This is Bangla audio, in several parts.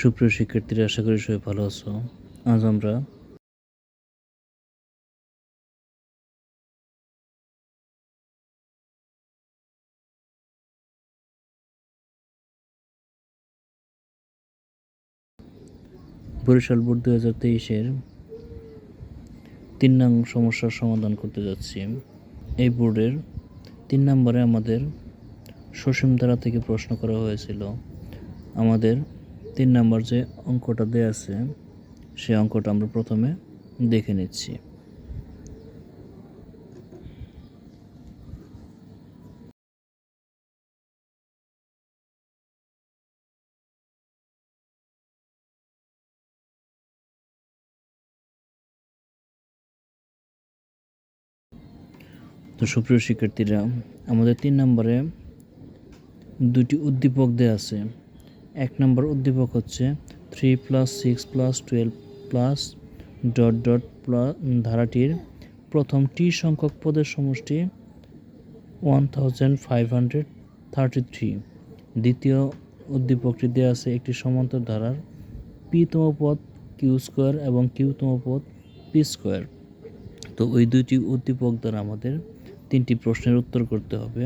সুপ্রিয় শিক্ষার্থীরা, আশা করি সবাই ভালো আছো। আজ আমরা বরিশাল বোর্ড দু হাজার তেইশের তিন নং সমস্যার সমাধান করতে যাচ্ছি। এই বোর্ডের তিন নম্বরে আমাদের সসীম ধারা থেকে প্রশ্ন করা হয়েছিল, আমাদের তিন নম্বর যে অঙ্কটা দেয়া আছে, সেই অঙ্কটা আমরা প্রথমে দেখে নিচ্ছি। তো সুপ্রিয় শিক্ষার্থীরা, আমাদের তিন নম্বরে দুটি উদ্দীপক দেওয়া আছে। এক নম্বর উদ্দীপক হচ্ছে three plus six plus twelve plus dot dot plus ধারাটির প্রথম টি সংখ্যক পদের সমষ্টি one thousand five hundred thirty three দ্বিতীয় উদ্দীপকটি দেওয়া আছে একটি সমান্তর ধারার পিতম পদ কিউ স্কোয়ার এবং কিউতম পদ পি স্কোয়ার তো ওই দুইটি উদ্দীপক দ্বারা আমাদের তিনটি প্রশ্নের উত্তর করতে হবে।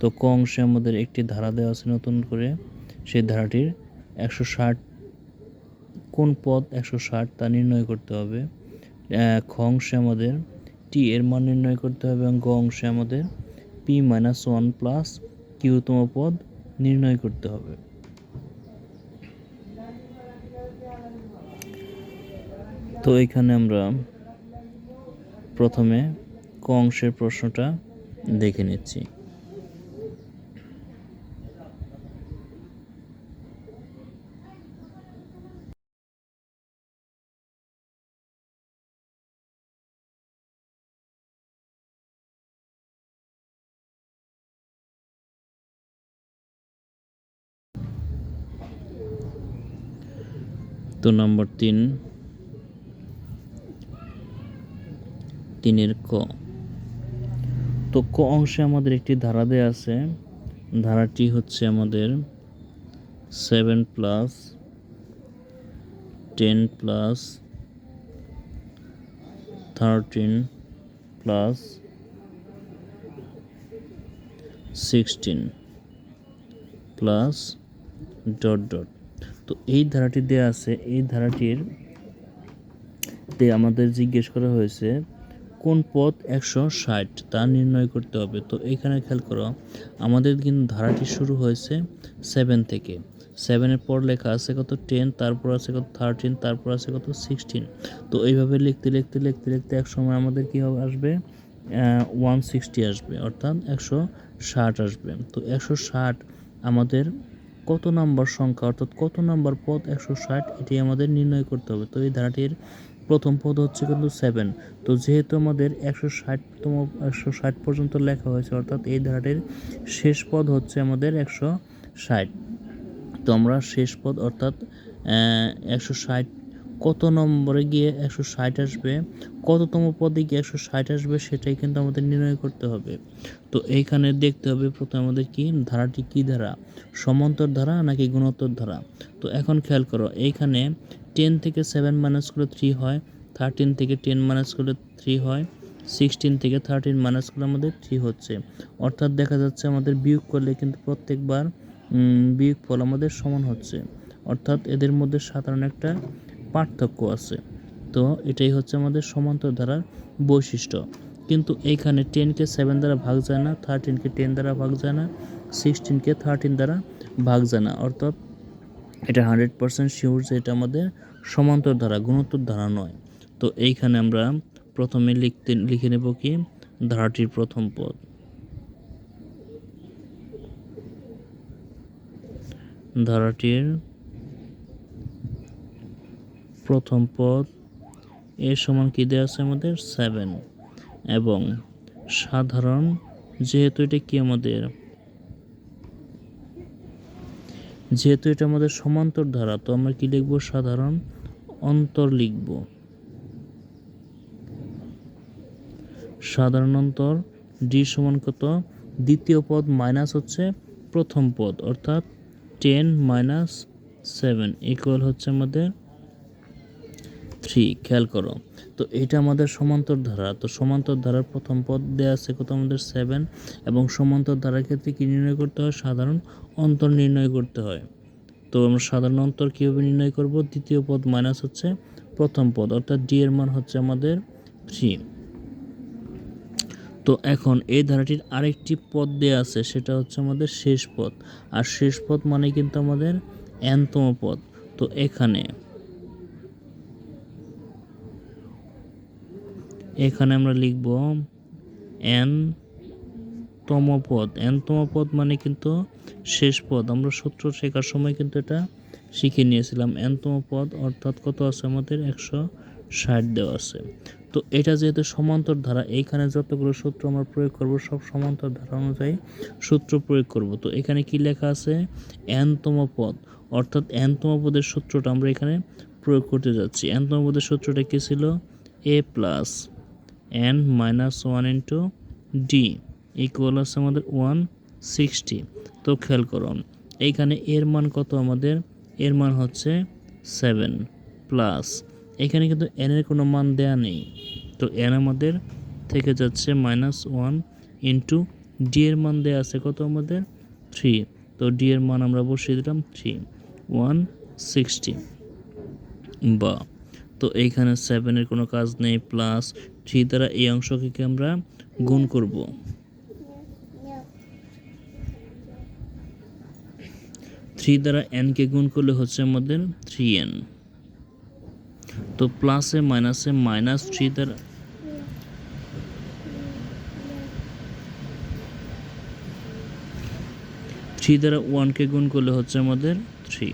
তো ক অংশে আমাদের একটি ধারা দেওয়া আছে নতুন করে সেই ধারাটির একশো ষাট কোন পদ একশো ষাট তা নির্ণয় করতে হবে। খ অংশে আমাদের টি এর মান নির্ণয় করতে হবে এবং গ অংশে আমাদের পি মাইনাস ওয়ান প্লাস কিউতম পদ নির্ণয় করতে হবে। তো এখানে আমরা প্রথমে ক অংশের প্রশ্নটা দেখে নিচ্ছি। তো নম্বর তিন, তিনের ক। তো ক অংশে আমাদের একটি ধারা দেয়া আছে। ধারাটি হচ্ছে আমাদের seven plus ten plus thirteen plus sixteen plus dot dot তো এই ধারাটি দেয়া আছে, এই ধারাটির তে আমাদের জিজ্ঞেস করা হয়েছে, কোন পথ একশো ষাট তা নির্ণয় করতে হবে? তো এখানে খেয়াল করো, আমাদের কিন্তু ধারাটি শুরু হয়েছে সেভেন থেকে। সেভেনের পর লেখা আছে কত টেন তারপর আছে কত থার্টিন তারপর আছে কত সিক্সটিন তো এইভাবে লিখতে লিখতে লিখতে লিখতে এক সময় আমাদের কী হবে আসবে? ওয়ান সিক্সটি আসবে, অর্থাৎ একশো ষাট আসবে। তো একশো ষাট আমাদের কত নাম্বার সংখ্যা, অর্থাৎ কত নাম্বার পদ একশো ষাট এটি আমাদের নির্ণয় করতে হবে। তো এই ধারাটির প্রথম পদ হচ্ছে কিন্তু সেভেন তো যেহেতু আমাদের একশো ষাটতম, একশো ষাট পর্যন্ত লেখা হয়েছে, অর্থাৎ এই ধারাটির শেষ পদ হচ্ছে আমাদের একশো ষাট। তো আমরা শেষ পদ, অর্থাৎ একশো ষাট কত নম্বরে গিয়ে একশো ষাট আসবে, কততম পদে গিয়ে একশো ষাট আসবে সেটাই কিন্তু আমাদের নির্ণয় করতে হবে। তো এইখানে দেখতে হবে প্রথমে আমাদের কি, ধারাটি কি ধারা? সমান্তর ধারা নাকি গুণোত্তর ধারা? তো এখন খেয়াল করো, এইখানে টেন থেকে সেভেন মাইনাস করলে থ্রি হয়, থার্টিন থেকে টেন মাইনাস করলে থ্রি হয়, সিক্সটিন থেকে থার্টিন মাইনাস করলে আমাদের থ্রি হচ্ছে। অর্থাৎ দেখা যাচ্ছে আমাদের বিয়োগ করলে কিন্তু প্রত্যেকবার বিয়োগ ফল আমাদের সমান হচ্ছে। অর্থাৎ এদের মধ্যে সাধারণ একটা পার্থক্য আছে। তো এটাই হচ্ছে আমাদের সমান্তর ধারার বৈশিষ্ট্য। কিন্তু এইখানে টেনকে সেভেন দ্বারা ভাগ যায় না থার্টিনকে টেন দ্বারা ভাগ যায় না সিক্সটিনকে থার্টিন দ্বারা ভাগ যায় না। অর্থাৎ এটা হান্ড্রেড পার্সেন্ট শিওর যে এটা আমাদের সমান্তর ধারা গুণোত্তর ধারা নয়। তো এইখানে আমরা প্রথমে লিখতে, লিখে নেব কি? ধারাটির প্রথম পদ। ধারাটির প্রথম পদ এর সমান কি দেওয়া আছে আমাদের? সেভেন এবং সাধারণ, যেহেতু এটা কি আমাদের? যেহেতু এটা আমাদের সমান্তর ধারা, তো আমরা কি লিখব? সাধারণ অন্তর লিখব। সাধারণ অন্তর ডি সমান কত? দ্বিতীয় পদ মাইনাস হচ্ছে প্রথম পদ, অর্থাৎ টেন মাইনাস সেভেন ইকুয়াল হচ্ছে আমাদের থ্রি খেয়াল করো। তো এটা আমাদের সমান্তর ধারা তো সমান্তর ধারার প্রথম পদ দেওয়া আছে কত? আমাদের সেভেন এবং সমান্তর ধারার ক্ষেত্রে কী নির্ণয় করতে হয়? সাধারণ অন্তর নির্ণয় করতে হয়। তো আমরা সাধারণ অন্তর কীভাবে নির্ণয় করব? দ্বিতীয় পদ মাইনাস হচ্ছে প্রথম পদ, অর্থাৎ ডি এর মান হচ্ছে আমাদের থ্রি তো এখন এই ধারাটির আরেকটি পদ দেওয়া আছে, সেটা হচ্ছে আমাদের শেষ পদ। আর শেষ পদ মানে কিন্তু আমাদের এনতম পদ। তো এখানে এখানে আমরা লিখব এন তম পদ এন তম পদ মানে কিন্তু শেষ পদ। আমরা সূত্র শেখার সময় কিন্তু এটা শিখে নিয়েছিলাম। এন তম পদ অর্থাৎ কত আছে আমাদের? একশো ষাট দেওয়া আছে। তো এটা যেহেতু সমান্তর ধারা, এইখানে যতগুলো সূত্র আমরা প্রয়োগ করব, সব সমান্তর ধারা অনুযায়ী সূত্র প্রয়োগ করব। তো এখানে কি লেখা আছে? এনতম পদ অর্থাৎ এনতম পদের সূত্রটা আমরা এখানে প্রয়োগ করতে যাচ্ছি। এনতম পদের সূত্রটা কী ছিল? A plus N minus one into D equal আছে আমাদের ওয়ান সিক্সটি তো খেয়াল করুন, এইখানে এর মান কত আমাদের? এর মান হচ্ছে সেভেন প্লাস এখানে কিন্তু এন এর কোনো মান দেয়া নেই। তো এন আমাদের থেকে যাচ্ছে মাইনাস ওয়ান ইন্টু ডি এর মান দেয়া আছে কত আমাদের? থ্রি তো ডি এর মান আমরা বসিয়ে দিলাম থ্রি ওয়ান সিক্সটি বা তো এইখানে সেভেনের কোনো কাজ নেই প্লাস থ্রি দ্বারা এই অংশকে আমরা গুণ করব। থ্রি দ্বারা এনকে গুণ করলে হচ্ছে আমাদের থ্রি এন তো প্লাসে মাইনাসে মাইনাস থ্রি দ্বারা থ্রি দ্বারা ওয়ানকে গুণ করলে হচ্ছে আমাদের থ্রি।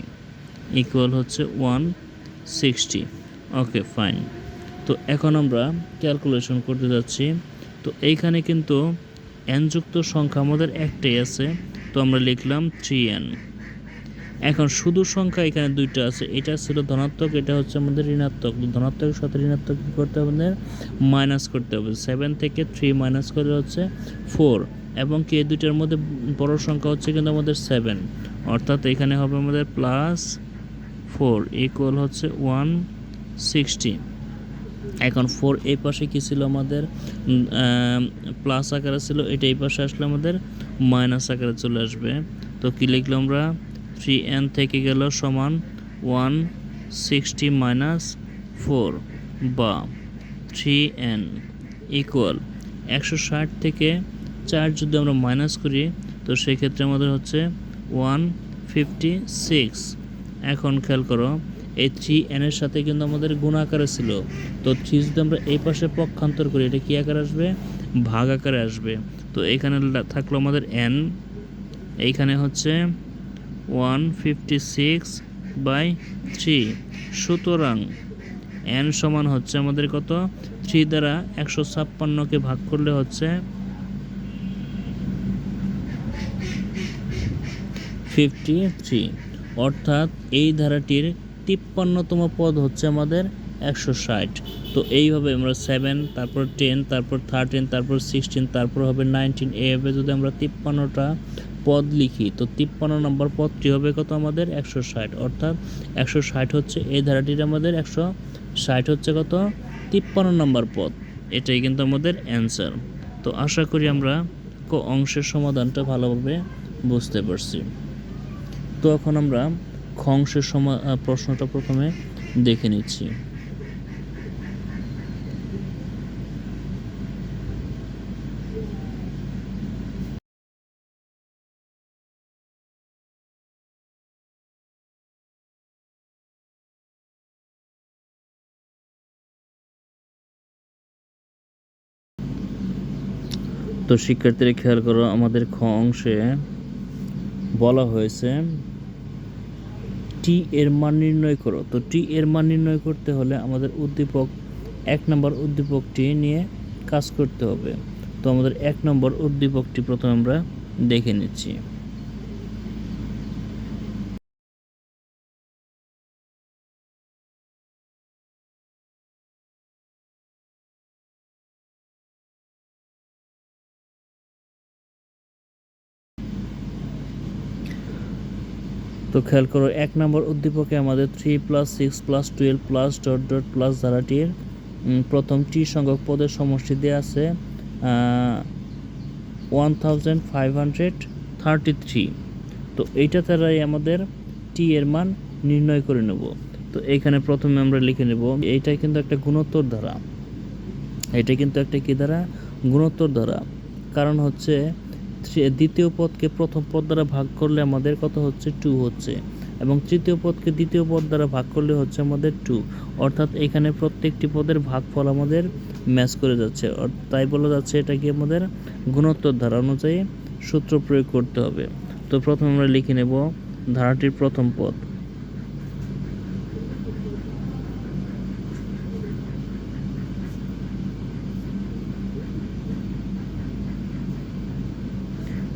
ইকুয়াল হচ্ছে ওয়ান সিক্সটি ওকে ফাইন তো এখন আমরা ক্যালকুলেশন করতে যাচ্ছি। তো এইখানে কিন্তু এন যুক্ত সংখ্যা আমাদের একটাই আছে, তো আমরা লিখলাম থ্রি এন এখন শুধু সংখ্যা এখানে দুইটা আছে, এটা ছিল ধনাত্মক, এটা হচ্ছে আমাদের ঋণাত্মক। তো ধনাত্মকের সাথে ঋণাত্মক কী করতে হবে আমাদের? মাইনাস করতে হবে। সেভেন থেকে থ্রি মাইনাস করলে হচ্ছে ফোর এবং কি দুইটার মধ্যে বড় সংখ্যা হচ্ছে কিন্তু আমাদের সেভেন অর্থাৎ এখানে হবে আমাদের প্লাস ফোর ইকুয়াল হচ্ছে ওয়ান সিক্সটি এখন ফোর এই পাশে কী ছিল আমাদের? প্লাস আকারে ছিল, এটা এই পাশে আসলে আমাদের মাইনাস আকারে চলে আসবে। তো কী লিখলাম আমরা? থ্রি এন থেকে গেল সমান ওয়ান সিক্সটি মাইনাস ফোর বা থ্রি এন ইকুয়াল একশো ষাট থেকে চার যদি আমরা মাইনাস করি, তো সেক্ষেত্রে আমাদের হচ্ছে ওয়ান ফিফটি সিক্স এখন খেয়াল করো এই থ্রি এনের সাথে কিন্তু আমাদের গুণ আকারে ছিল। তো থ্রি যদি আমরা এই পাশে পক্ষান্তর করি, এটা কী আকারে আসবে? ভাগ আকারে আসবে। তো এখানে থাকল আমাদের এন এইখানে হচ্ছে one fifty six by three সুতরাং এন সমান হচ্ছে আমাদের কত? থ্রি দ্বারা একশো ছাপ্পান্নকে ভাগ করলে হচ্ছে ফিফটি থ্রি অর্থাৎ এই ধারাটির তিপ্পান্নতম পদ হচ্ছে আমাদের একশো ষাট। তো এইভাবে আমরা সেভেন তারপর টেন তারপর থার্টিন তারপর সিক্সটিন তারপর হবে নাইনটিন এইভাবে যদি আমরা তিপ্পান্নটা পদ লিখি, তো তিপ্পান্ন নম্বর পদটি হবে কত আমাদের? একশো ষাট। অর্থাৎ একশো ষাট হচ্ছে, এই ধারাটির আমাদের একশো ষাট হচ্ছে কত? তিপ্পান্ন নম্বর পদ। এটাই কিন্তু আমাদের অ্যান্সার তো আশা করি আমরা ক অংশের সমাধানটা ভালোভাবে বুঝতে পারছি। তো এখন আমরা খ সময় প্রশ্নটা প্রথমে দেখে নিচ্ছি। তো শিক্ষার্থীরা খেয়াল করো, আমাদের খ অংশে বলা হয়েছে টি এর মান নির্ণয় করো। তো টি এর মান নির্ণয় করতে হলে আমাদের উদ্দীপক, এক নম্বর উদ্দীপকটি নিয়ে কাজ করতে হবে। তো আমাদের এক নম্বর উদ্দীপকটি প্রথমে আমরা দেখে নিচ্ছি। তো খেয়াল করো, এক নম্বর উদ্দীপকে আমাদের three plus six plus twelve plus dot dot plus ধারাটির প্রথম টি সংখ্যক পদের সমষ্টি দেওয়া আছে one thousand five hundred thirty three তো এইটা দ্বারাই আমাদের টি এর মান নির্ণয় করে নেব। তো এইখানে প্রথমে আমরা লিখে নেব এইটাই কিন্তু একটা গুণোত্তর ধারা। এটা কিন্তু একটা কী ধারা? গুণোত্তর ধারা। কারণ হচ্ছে দ্বিতীয় পদকে প্রথম পদ দ্বারা ভাগ করলে আমাদের কত হচ্ছে টু হচ্ছে এবং তৃতীয় পদকে দ্বিতীয় পদ দ্বারা ভাগ করলে হচ্ছে আমাদের টু অর্থাৎ এখানে প্রত্যেকটি পদের ভাগফল আমাদের ম্যাচ করে যাচ্ছে তাই বলা যাচ্ছে এটা কি আমাদের গুণোত্তর ধারা অনুযায়ী সূত্র প্রয়োগ করতে হবে। তো প্রথমে আমরা লিখে নেব ধারাটির প্রথম পদ।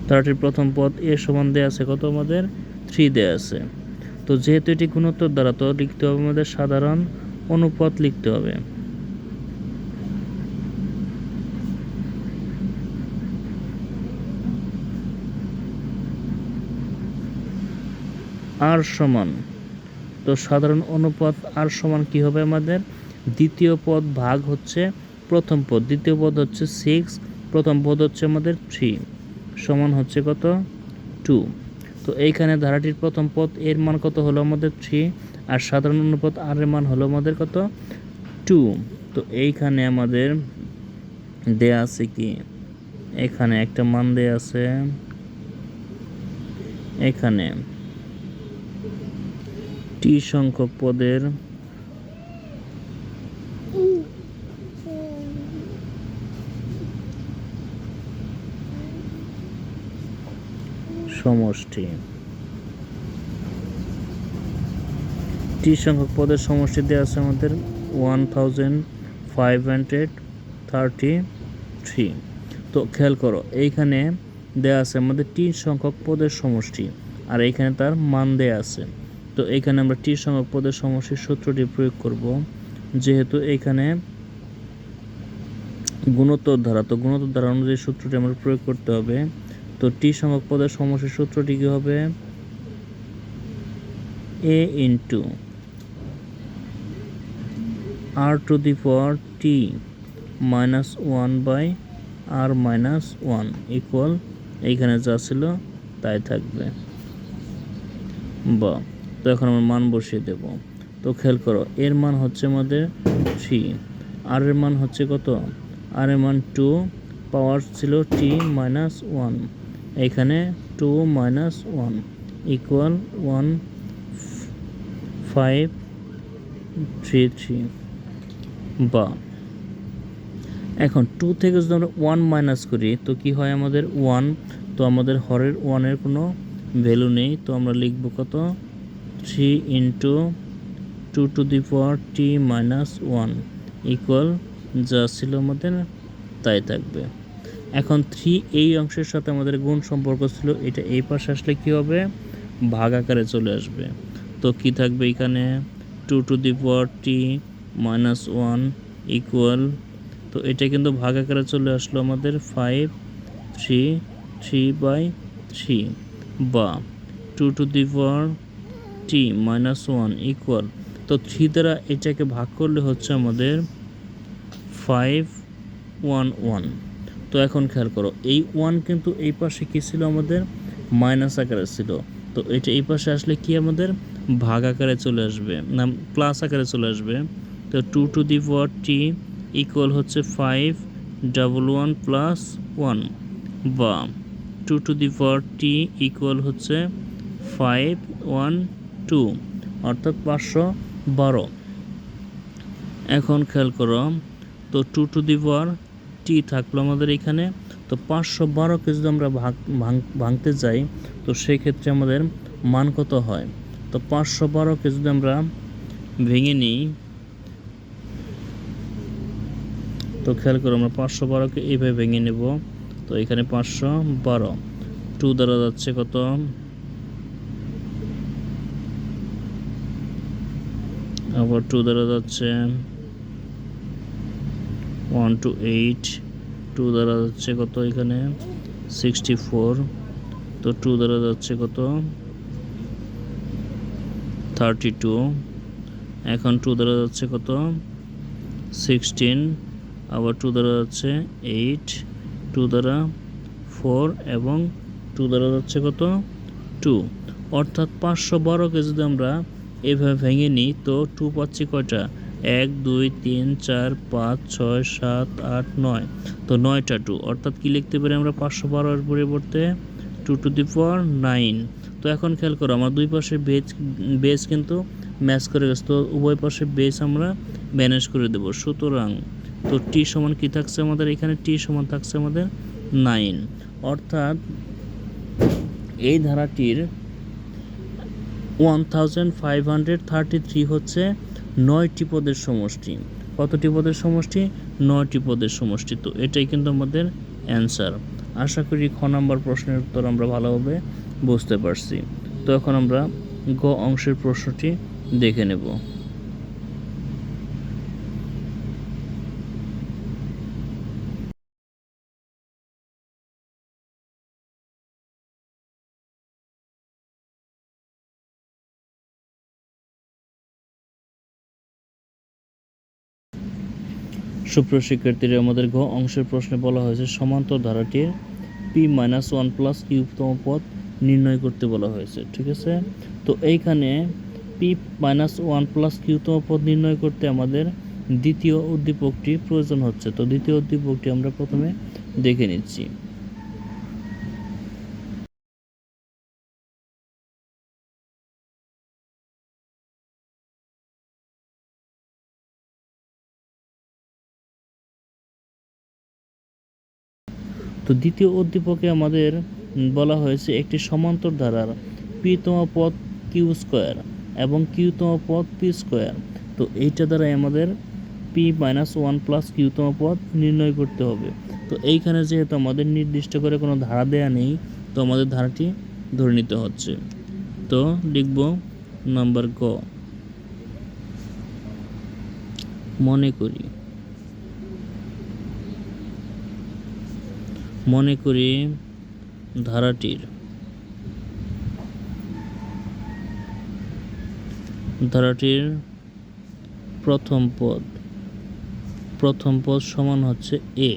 ধারাটির প্রথম পদ এ সমান দেয়া আছে। কত আমাদের? থ্রি দেয়া আছে। তো যেহেতু এটি গুণোত্তর দ্বারা, তো লিখতে হবে আমাদের সাধারণ অনুপাত লিখতে হবে। আর সমান। তো সাধারণ অনুপাত আর সমান কি হবে আমাদের? দ্বিতীয় পদ ভাগ হচ্ছে প্রথম পদ। দ্বিতীয় পদ হচ্ছে সিক্স প্রথম পদ হচ্ছে আমাদের থ্রি সমান হচ্ছে কত? টু। তো এইখানে ধারাটির প্রথম পদ এর মান কত হলো আমাদের থ্রি আর সাধারণ অনুপাত আর এর মান হলো আমাদের কত? টু তো এইখানে আমাদের দেয়া আছে কি? এখানে একটা মান দেয়া আছে। এখানে টি সংখ্যক পদের সমষ্টি। টি সংখ্যক পদের সমষ্টি দেওয়া আছে আমাদের one thousand five hundred thirty three. তো খেয়াল করো, এইখানে দেওয়া আছে আমাদের টি সংখ্যক পদের সমষ্টি আর এইখানে তার মান দেয়া আছে। তো এইখানে আমরা টি সংখ্যক পদের সমষ্টির সূত্রটি প্রয়োগ করব, যেহেতু এইখানে গুণোত্তর ধারা, তো গুণোত্তর ধারা অনুযায়ী সূত্রটি আমরা প্রয়োগ করতে হবে। তো টি সংখ্যক পদের সমষ্টির সূত্রটি কী হবে? A into R to the power T minus one by R minus one equal এইখানে যা ছিল তাই থাকবে। বা, তো এখন আমরা মান বসিয়ে দেব। তো খেয়াল করো, এর মান হচ্ছে আমাদের থ্রি আর এর মান হচ্ছে কত? আর এর মান টু পাওয়ার ছিল টি মাইনাস ওয়ান এখানে two minus one equal one five three three বা। এখন টু থেকে যদি আমরা ওয়ান মাইনাস করি, তো কি হয় আমাদের ওয়ান তো আমাদের হরের ওয়ানের কোনো ভ্যালু নেই, তো আমরা লিখব কত? Three into two to the power T minus one equal যা ছিল আমাদের, তাই থাকবে। এখন থ্রি এই অংশের সাথে আমাদের গুণ সম্পর্ক ছিল, এটা এই পাশে আসলে কী হবে? ভাগ আকারে চলে আসবে। তো কি থাকবে এখানে? Two to the power T minus one equal তো এটা কিন্তু ভাগ আকারে চলে আসলো আমাদের five three three by three বা two to the power T minus one equal তো থ্রি দ্বারা এটাকে ভাগ করলে হচ্ছে আমাদের ফাইভ ওয়ান ওয়ান তো এখন খেয়াল করো, এই ওয়ান কিন্তু এই পাশে কী ছিল আমাদের? মাইনাস আকারে ছিল। তো এটা এই পাশে আসলে কি আমাদের? ভাগ আকারে চলে আসবে। না প্লাস আকারে চলে আসবে। তো two to the power T equal হচ্ছে five double one plus one বা two to the power T equal হচ্ছে ফাইভ ওয়ান টু অর্থাৎ পাঁচশো বারো। এখন খেয়াল করো, তো টু টু দি পাওয়ার টি থাকল আমাদের এখানে। তো পাঁচশো বারোকে যদি আমরা ভাগ, ভাঙ- ভাঙতে যাই, তো সেই ক্ষেত্রে আমাদের মান কত হয়? তো পাঁচশো বারোকে যদি আমরা ভেঙে নিই, তো খেয়াল করো আমরা পাঁচশো বারোকে এইভাবে ভেঙে নেব। তো এখানে পাঁচশো বারো। টু দ্বারা যাচ্ছে কত? আবার টু দ্বারা যাচ্ছে ওয়ান টু এইট, টু দ্বারা যাচ্ছে কত এখানে? সিক্সটি ফোর, তো টু দ্বারা যাচ্ছে কত? থার্টি টু, এখন টু দ্বারা যাচ্ছে কত? সিক্সটিন, আবার টু দ্বারা যাচ্ছে এইট, টু দ্বারা ফোর এবং টু দ্বারা যাচ্ছে কত? টু, অর্থাৎ পাঁচশো বারোকে যদি আমরা এভাবে ভেঙে নিই, তো টু পাচ্ছি কয়টা? এক, দুই, তিন, চার, পাঁচ, ছয়, সাত, আট, নয়। তো নয়টা টু, অর্থাৎ কী লিখতে পারি আমরা পাঁচশো বারোর পরিবর্তে? Two to the power nine. তো এখন খেয়াল করো, আমার দুই পাশে বেজ বেজ কিন্তু ম্যাচ করে গেছে, তো উভয় পাশে বেজ আমরা ম্যানেজ করে দেব। সুতরাং তো টি সমান কী থাকছে আমাদের? এখানে টি সমান থাকছে আমাদের নাইন। অর্থাৎ এই ধারাটির one thousand five hundred thirty three হচ্ছে নয়টি পদের সমষ্টি। কতটি পদের সমষ্টি? নয়টি পদের সমষ্টি। তো এটাই কিন্তু আমাদের অ্যান্সার। আশা করি খ নম্বর প্রশ্নের উত্তর আমরা ভালোভাবে বুঝতে পারছি। তো এখন আমরা গ অংশের প্রশ্নটি দেখে নেব। সুপ্রিয় শিক্ষার্থীরা, আমাদের ঘ অংশের প্রশ্নে বলা হয়েছে, সমান্তর ধারাটির পি মাইনাস ওয়ান প্লাস কিউবতম পদ নির্ণয় করতে বলা হয়েছে, ঠিক আছে? তো এইখানে পি মাইনাস ওয়ান প্লাস কিউতম পদ নির্ণয় করতে আমাদের দ্বিতীয় উদ্দীপকটি প্রয়োজন হচ্ছে। তো দ্বিতীয় উদ্দীপকটি আমরা প্রথমে দেখে নিচ্ছি। তো দ্বিতীয় উদ্দীপকে আমাদের বলা হয়েছে একটি সমান্তর ধারার পিতম পদ কিউ স্কোয়ার এবং কিউতম পদ পি স্কোয়ার তো এইটা দ্বারাই আমাদের পি মাইনাস ওয়ান প্লাস কিউতম পদ নির্ণয় করতে হবে। তো এইখানে যেহেতু আমাদের নির্দিষ্ট করে কোনো ধারা দেয়া নেই, তো আমাদের ধারাটি ধরে নিতে হচ্ছে। তো লিখব নাম্বার গ। মনে করি। মনে করি ধারাটির। ধারাটির প্রথম পদ। প্রথম পদ সমান হচ্ছে এ।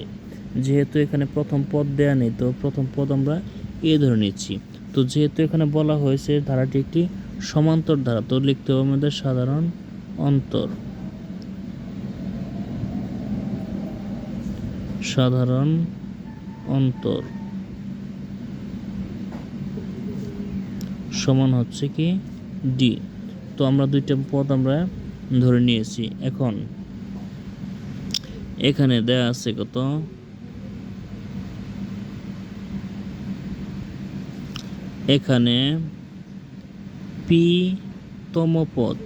যেহেতু এখানে প্রথম পদ দেয়া নেই, তো প্রথম পদ আমরা এ ধরে নিচ্ছি। তো যেহেতু এখানে বলা হয়েছে ধারাটি একটি সমান্তর ধারা, তো লিখতে হবে আমাদের সাধারণ অন্তর। সাধারণ অন্তর সমান হচ্ছে কি ডি তো আমরা দুইটা পদ আমরা ধরে নিয়েছি। এখন এখানে দেয়া আছে কত? এখানে পি তম পদ।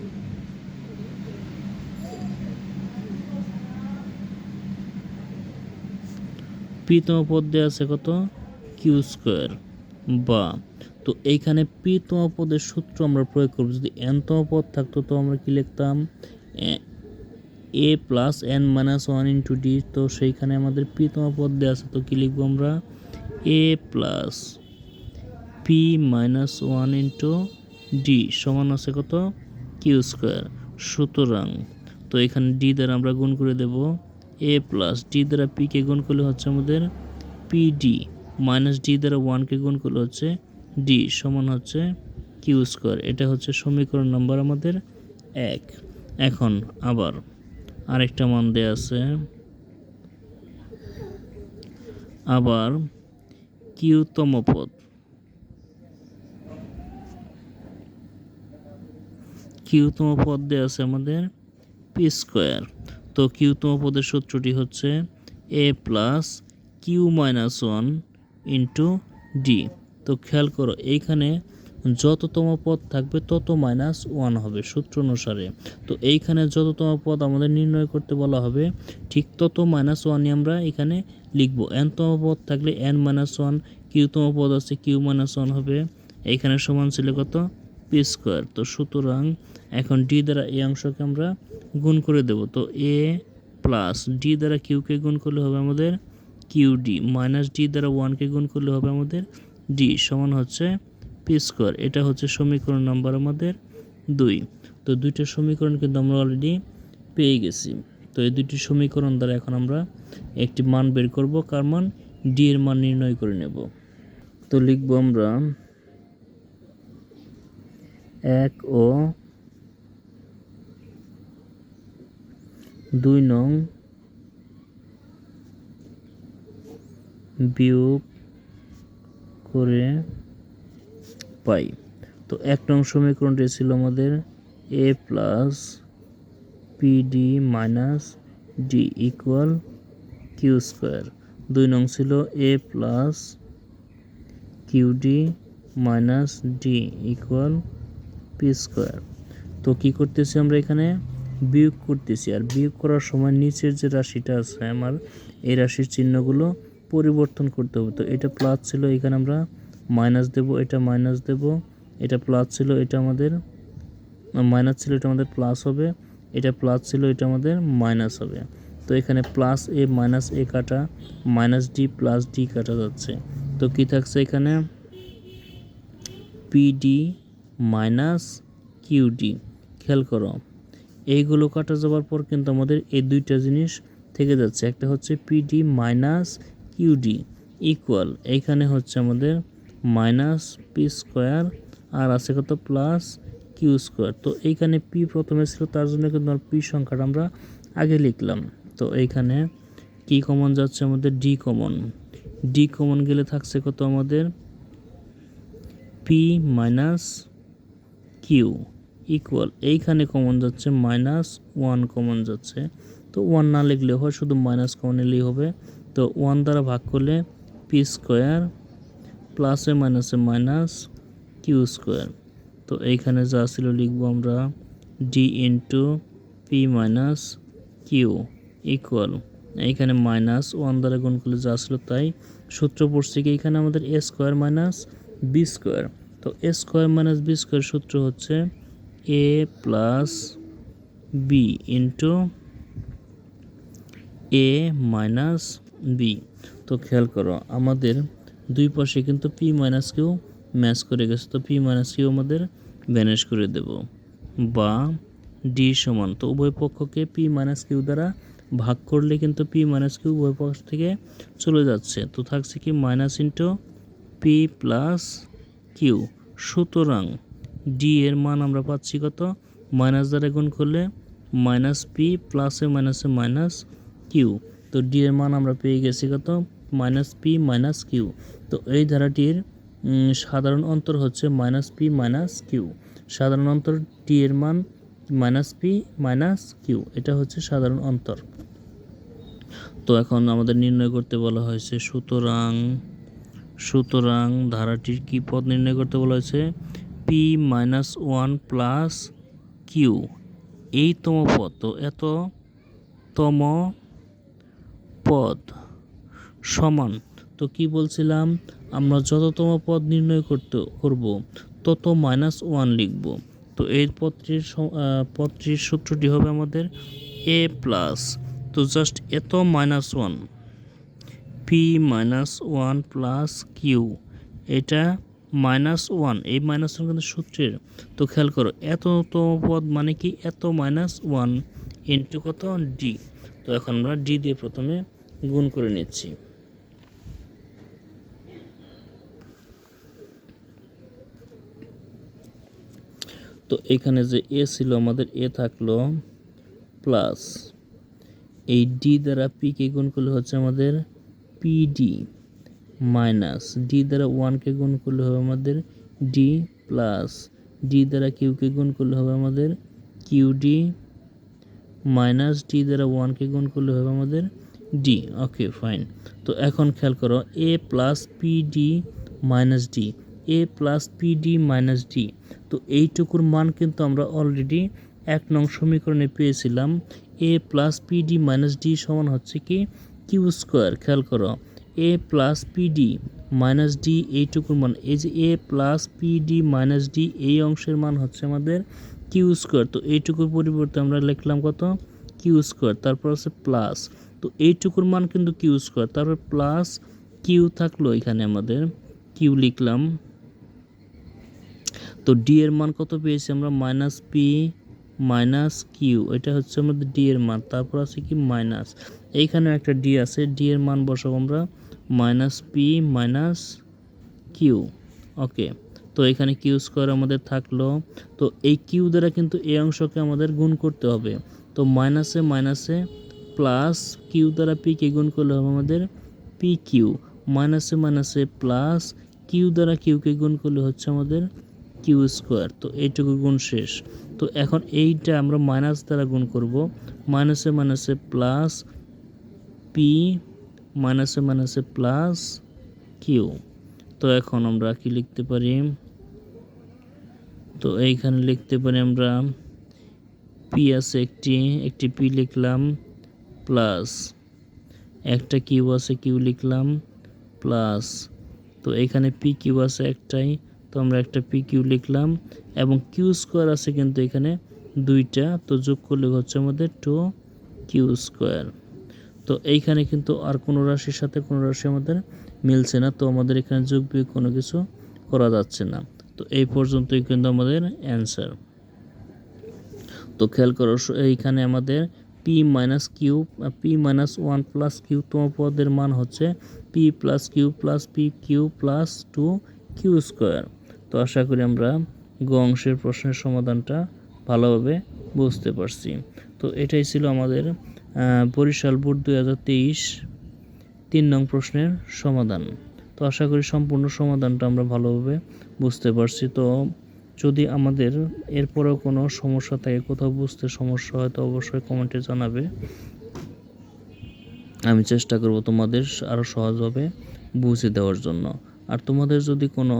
পিতম পদ আছে কত? Q square. বা, তো এইখানে পিতম পদের সূত্র আমরা প্রয়োগ করব। যদি এনতম পদ থাকতো, তো আমরা কি লিখতাম? A plus N minus one into D তো সেইখানে আমাদের পিতম পদ দেওয়া আছে, তো কি লিখব আমরা? A plus P minus one into D সমান আছে কত? Q square. সুতরাং, তো এখানে ডি দ্বারা আমরা গুণ করে দেব। এ প্লাস ডি দ্বারা পিকে গুণ করলে হচ্ছে আমাদের পি ডি মাইনাস ডি দ্বারা ওয়ানকে গুণ করলে হচ্ছে ডি সমান হচ্ছে কিউ স্কোয়ার এটা হচ্ছে সমীকরণ নাম্বার আমাদের এক। এখন আবার আরেকটা মান দেয়া আছে। আবার কিউতম পদ। কিউতম পদ দেওয়া আছে আমাদের পি স্কোয়ার তো কিউতম পদের সূত্রটি হচ্ছে A plus Q minus one into D তো খেয়াল করো, এইখানে যততম পদ থাকবে তত মাইনাস ওয়ান হবে সূত্র অনুসারে। তো এইখানে যততম পদ আমাদের নির্ণয় করতে বলা হবে, ঠিক তত মাইনাস ওয়ানই আমরা এখানে লিখব। এনতম পদ থাকলে এন মাইনাস ওয়ান কিউতম পদ আছে কিউ মাইনাস ওয়ান হবে। এইখানে সমান ছিল কত? P square. তো সুতরাং এখন ডি দ্বারা এই অংশকে আমরা গুণ করে দেব। তো এ প্লাস ডি দ্বারা কিউকে গুণ করলে হবে আমাদের কিউ ডি মাইনাস ডি দ্বারা ওয়ানকে গুণ করলে হবে আমাদের ডি সমান হচ্ছে পি স্কোয়ার এটা হচ্ছে সমীকরণ নাম্বার আমাদের দুই। তো দুইটা সমীকরণ কিন্তু আমরা অলরেডি পেয়ে গেছি। তো এই দুইটি সমীকরণ দ্বারা এখন আমরা একটি মান বের করব। কার মান? ডি এর মান নির্ণয় করে নেব। তো লিখব আমরা এক ও দুই নং বিয়োগ করে পাই। তো এক নং সমীকরণটি ছিল আমাদের A plus P D minus D equal Q square দুই নং ছিল A plus Q D minus D equal P square তো কি করতেছি আমরা এখানে? বিয়োগ করতেছি। আর বিয়োগ করার সময় নিচের যে রাশিটা আছে আমার, এই রাশির চিহ্নগুলো পরিবর্তন করতে হবে। তো এটা প্লাস ছিল, এখানে আমরা মাইনাস দেব, এটা মাইনাস দেব, এটা প্লাস ছিল, এটা আমাদের মাইনাস ছিল, এটা আমাদের প্লাস হবে, এটা প্লাস ছিল, এটা আমাদের মাইনাস হবে। তো এখানে প্লাস এ মাইনাস এ কাটা মাইনাস ডি প্লাস ডি কাটা যাচ্ছে। তো কি থাকছে এখানে? P D minus Q D. খেয়াল করো, এইগুলো কাটা যাওয়ার পর কিন্তু আমাদের এই দুইটা জিনিস থেকে যাচ্ছে। একটা হচ্ছে পিডি মাইনাস কিউডি ইকুয়াল, এইখানে হচ্ছে আমাদের মাইনাস পি স্কোয়ার, আর আছে কত প্লাস কিউ স্কোয়ার। তো এইখানে পি প্রথমে ছিল, তার জন্য কিন্তু পি সংখ্যাটা আমরা আগে লিখলাম। তো এইখানে কি কমন যাচ্ছে আমাদের? ডি কমন ডি কমন গেলে থাকছে কত আমাদের? পি মাইনাস কিউ ইকুয়াল এইখানে কমন যাচ্ছে মাইনাস ওয়ান কমন যাচ্ছে। তো ওয়ান না লিখলে হয় শুধু মাইনাস কমন এলেই হবে। তো ওয়ান দ্বারা ভাগ করলে পি স্কোয়ার প্লাসে মাইনাসে মাইনাস কিউ স্কোয়ার তো এইখানে যা ছিল লিখব আমরা D into P minus Q equal এইখানে মাইনাস ওয়ান দ্বারা গুণ করলে যা ছিল তাই। সূত্র পড়ছে কি এখানে আমাদের A square minus B square তো A square minus B square সূত্র হচ্ছে A plus B into A minus B. তো খেয়াল করো, আমাদের দুই পাশে কিন্তু পি মাইনাস কিউ ম্যাচ করে গেছে, তো পি মাইনাস কিউ আমাদের ব্যানেজ করে দেব বা ডি সমান। তো উভয় পক্ষকে পি মাইনাস কিউ দ্বারা ভাগ করলে কিন্তু পি মাইনাস কিউ উভয় পক্ষ থেকে চলে যাচ্ছে। তো থাকছে কি minus into P plus Q. সুতরাং ডি এর মান আমরা পাচ্ছি কত? মাইনাস দ্বারা গুণ করলে মাইনাস পি প্লাসে মাইনাসে মাইনাস কিউ তো ডি এর মান আমরা পেয়ে গেছি কত? মাইনাস পি মাইনাস কিউ তো এই ধারাটির সাধারণ অন্তর হচ্ছে মাইনাস পি মাইনাস কিউ সাধারণ অন্তর ডি এর মান মাইনাস পি মাইনাস কিউ এটা হচ্ছে সাধারণ অন্তর। তো এখন আমাদের নির্ণয় করতে বলা হয়েছে সুতরাং সুতরাং ধারাটির কি পদ নির্ণয় করতে বলা হয়েছে? P minus one plus Q এই তম পদ তো এত তম পদ সমান। তো কি বলছিলাম? আমরা যততম পদ নির্ণয় করতে করব তত মাইনাস ওয়ান লিখব। তো এই আহ, পদটির সূত্রটি হবে আমাদের এ প্লাস তো জাস্ট এত minus one P minus one plus Q এটা মাইনাস ওয়ান এই মাইনাস ওয়ান কিন্তু সূত্রের। তো খেয়াল করো এততম পদ মানে কি? এত মাইনাস ওয়ান ইন্টু কত? ডি তো এখন আমরা ডি দিয়ে প্রথমে গুণ করে নিচ্ছি। তো এখানে যে এ ছিল, আমাদের এ থাকল প্লাস এই ডি দ্বারা পি কে গুণ করলে হচ্ছে আমাদের পিডি মাইনাস ডি দ্বারা ওয়ানকে গুণ করলে হবে আমাদের ডি প্লাস ডি দ্বারা কিউকে গুণ করলে হবে আমাদের কিউডি মাইনাস ডি দ্বারা ওয়ানকে গুণ করলে হবে আমাদের ডি ওকে ফাইন তো এখন খেয়াল করো A plus P D minus D A plus P D minus D তো এইটুকুর মান কিন্তু আমরা অলরেডি এক নং সমীকরণে পেয়েছিলাম। A plus P D minus D সমান হচ্ছে কি? কিউ স্কোয়ার, খেয়াল করো, A plus P D minus D এইটুকুর মান, এই যে A plus P D minus D, এই অংশের মান হচ্ছে আমাদের কিউ স্কোয়ার, তো এইটুকুর পরিবর্তে আমরা লিখলাম কত? কিউ স্কোয়ার, তারপর হচ্ছে প্লাস, তো এইটুকুর মান কিন্তু কিউ স্কোয়ার, তারপর প্লাস কিউ থাকল এখানে আমাদের, কিউ লিখলাম, তো ডি এর মান কত পেয়েছি আমরা? মাইনাস পি মাইনাস কিউ, এটা হচ্ছে আমাদের ডি এর মান, তারপর আছে কি? মাইনাস এইখানে একটা ডি আছে। ডি এর মান বসাবো আমরা। Minus P minus Q okay. তো এখানে কিউ স্কোয়ার আমাদের থাকল। তো এই কিউ দ্বারা কিন্তু এই অংশকে আমাদের গুণ করতে হবে। তো মাইনাসে মাইনাসে প্লাস কিউ দ্বারা পি কে গুণ করলে হবে আমাদের পি কিউ মাইনাসে মাইনাসে প্লাস কিউ দ্বারা কিউকে গুণ করলে হচ্ছে আমাদের কিউ স্কোয়ার তো এইটুকু গুণ শেষ। তো এখন এইটা আমরা মাইনাস দ্বারা গুণ করব। মাইনাসে মাইনাসে প্লাস পি মাইনাসে মাইনাসে প্লাস কিউ তো এখন আমরা কি লিখতে পারি? তো এইখানে লিখতে পারি আমরা পি আছে একটি একটি পি লিখলাম প্লাস একটা কিউ আছে কিউ লিখলাম প্লাস তো এখানে পি কিউ আছে একটাই, তো আমরা একটা পি কিউ লিখলাম এবং কিউ স্কোয়ার আছে কিন্তু এখানে দুইটা, তো যোগ করলে হচ্ছে আমাদের টু কিউ স্কোয়ার তো এইখানে কিন্তু আর কোনো রাশির সাথে কোনো রাশি আমাদের মিলছে না। তো আমাদের এখানে যোগ বিয়োগ কোনো কিছু করা যাচ্ছে না। তো এই পর্যন্তই কিন্তু আমাদের অ্যান্সার তো খেয়াল করো, এইখানে আমাদের P minus Q P minus one plus Q তম পদের মান হচ্ছে P plus Q plus P Q plus two Q square তো আশা করি আমরা গ অংশের প্রশ্নের সমাধানটা ভালোভাবে বুঝতে পারছি। তো এটাই ছিল আমাদের বরিশাল বোর্ড দুই হাজার তেইশ তিন নং প্রশ্নের সমাধান। তো আশা করি সম্পূর্ণ সমাধানটা আমরা ভালোভাবে বুঝতে পারছি। তো যদি আমাদের এরপরেও কোনো সমস্যা থাকে, কোথাও বুঝতে সমস্যা হয়, তো অবশ্যই কমেন্টে জানাবে। আমি চেষ্টা করব তোমাদের আরও সহজভাবে বুঝে দেওয়ার জন্য। আর তোমাদের যদি কোনো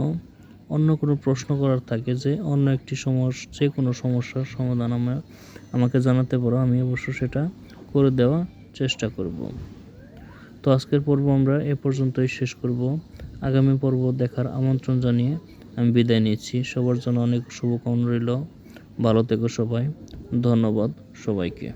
অন্য কোনো প্রশ্ন করার থাকে যে অন্য একটি সমস্যা যে কোনো সমস্যার সমাধান আমার, আমাকে জানাতে পারো, আমি অবশ্য সেটা করে দেওয়ার চেষ্টা করব। তো আজকের পর্ব আমরা এ পর্যন্তই শেষ করব। আগামী পর্ব দেখার আমন্ত্রণ জানিয়ে আমি বিদায় নিচ্ছি। সবার জন্য অনেক শুভকামনা রইল। ভালো থেকো সবাই। ধন্যবাদ সবাইকে।